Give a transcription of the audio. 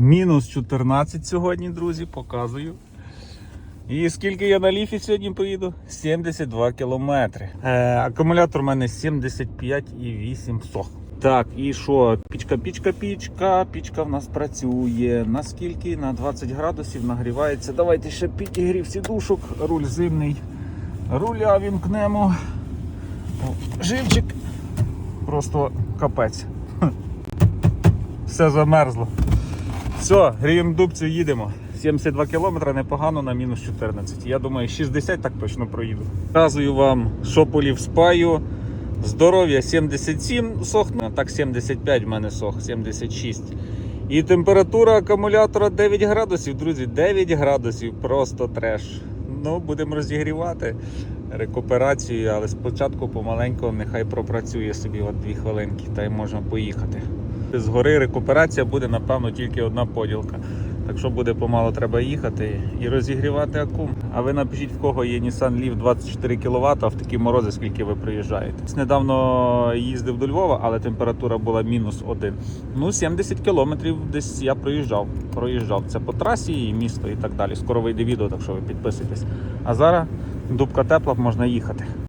Мінус 14 сьогодні, друзі, показую. І скільки я на ліфі сьогодні поїду? 72 кілометри. Е, акумулятор у мене 75,8 сох. Так, і що? Пічка, пічка, в нас працює. Наскільки? На 20 градусів нагрівається. Давайте ще підігрів сідушок. Руль зимний. Руля вімкнемо. Живчик. Просто капець. Все замерзло. Все, гріємо дубцю, їдемо. 72 кілометри непогано на мінус 14. Я думаю, 60 так точно проїду. Показую вам, що полів спаю. Здоров'я 77 сохне, так 75 в мене сох, 76. І температура акумулятора 9 градусів, друзі, 9 градусів, просто треш. Ну, будемо розігрівати рекуперацію, але спочатку помаленьку нехай пропрацює собі от 2 хвилинки, та й можна поїхати. З гори рекуперація буде, напевно, тільки одна поділка. Так що буде помало треба їхати і розігрівати акум. А ви напишіть, в кого є Nissan Leaf 24 кВт, а в такі морози, скільки ви приїжджаєте. Недавно їздив до Львова, але температура була мінус один. Ну, 70 кілометрів десь я проїжджав. Проїжджав. Це по трасі і місто і так далі. Скоро вийде відео, так що ви підписуйтесь. А зараз дубка тепла, можна їхати.